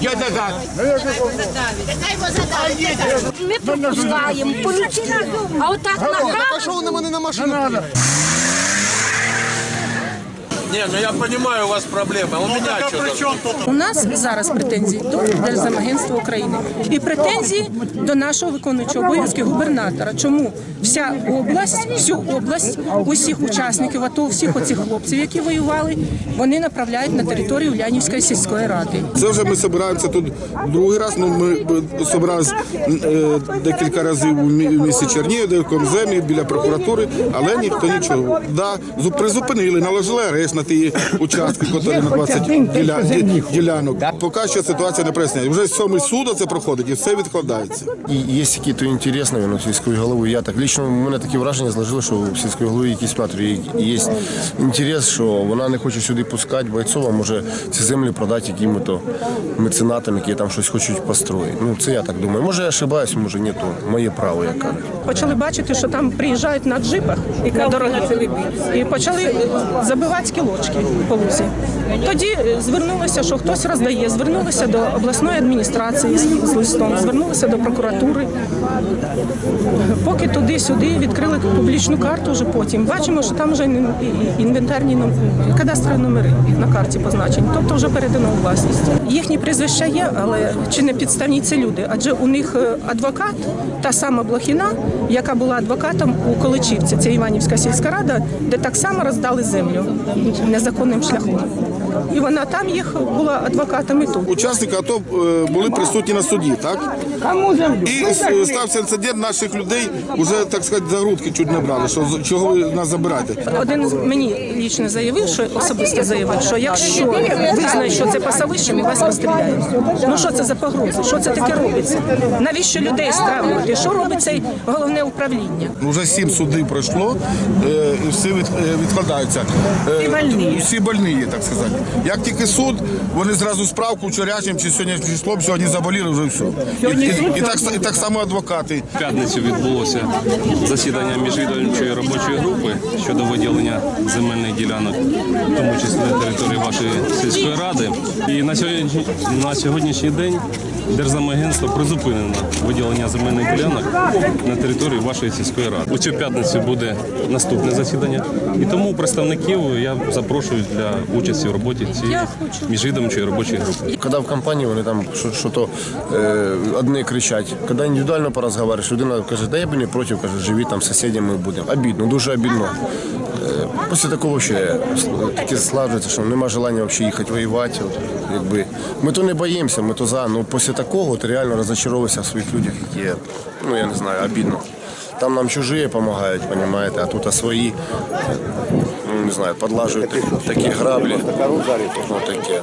Я назад. Ми пропускаємо, поліція, а отак на що вони мене на машину? Не, ну я понимаю, у вас проблемы. А у меня что-то. У нас зараз претензії до Держземагентства України і претензії до нашого виконуючого обов'язки губернатора. Чому вся область, всю область, усіх учасників АТО, всіх оцих хлопців, які воювали, вони направляють на територію Улянівської сільської ради. Це вже ми збираємося тут другий раз. Ну ми збиралися е, декілька разів у місті Чернігів, в Комземі, біля прокуратури, але ніхто нічого. Да, призупинили, наложили арешт на ті участки, які на 20 діля, ді- ділянок. Поки що ситуація не проясняє. Вже сьомий суд це проходить і все відкладається. І є якісь інтересні ну, сільської голови. Я так лічно у мене таке враження зложило, що в сільської голови якісь матері є інтерес, що вона не хоче сюди пускати бойців, а може ці землі продати яким-то меценатам, які там щось хочуть построїти. Ну це я так думаю. Може я ошибаюсь, може ні, то моє право, кажуть. Почали бачити, що там приїжджають на джипах на дороги і почали забивати скілочки по лузі. Тоді е, звернулися, що хтось роздає, звернулися до обласної адміністрації з листом, звернулися до прокуратури. Поки туди-сюди відкрили публічну карту вже потім. Бачимо, що там вже інвентарні кадастрові номери на карті позначені, тобто вже передано у власність. Їхні прізвища є, але чи не підставні це люди? Адже у них е, адвокат, та сама Блохіна, яка була адвокатом у Количівці, це Іванівська сільська рада, де так само роздали землю незаконним шляхом. І вона там їх була адвокатом і тут. Учасники АТО е, були присутні на суді, так? І стався інцидент наших людей, вже так сказати, за грудки чуть не брали. Що чого ви нас забираєте? Один з мені лічно заявив, що особисто заявив, що якщо визнає, що це пасовище, ми вас розстріляємо. Ну що це за погрози? Що це таке робиться? Навіщо людей стравлювати? Що робить це головне управління? Ну, Вже сім судів пройшло, е, і всі е, відкладаються. Е, Всі больні є, так сказати. Як тільки суд, вони зразу справку вчорашнім чи сьогоднішнім числом, сьогодні заболіли, вже все. І, і, і, так, і так само адвокати. В п'ятницю відбулося засідання міжвідомчої робочої групи щодо виділення земельних ділянок, в тому числі на території вашої сільської ради. І на сьогодні на сьогоднішній день Держзамагентство призупинено виділення земельних ділянок на території вашої сільської ради. У цю п'ятницю буде наступне засідання, і тому представників я запрошую для участі в роботі цієї міжвідомчої робочої групи. Коли в компанії вони там що, що то е, кричать, коли індивідуально порозговориш, людина каже, да я б не проти, каже, живі там сусідями будемо. Обідно, дуже обідно. Е, після такого ще таке складається, що нема желання взагалі їхати воювати. От, якби. Ми то не боїмося, ми то за. Ну після такого ти реально розчаровуєшся в своїх людях, які, ну я не знаю, обідно. Там нам чужі допомагають, понимаете, а тут а свої, ну не знаю, подлаживают такі грабли. Вот таке.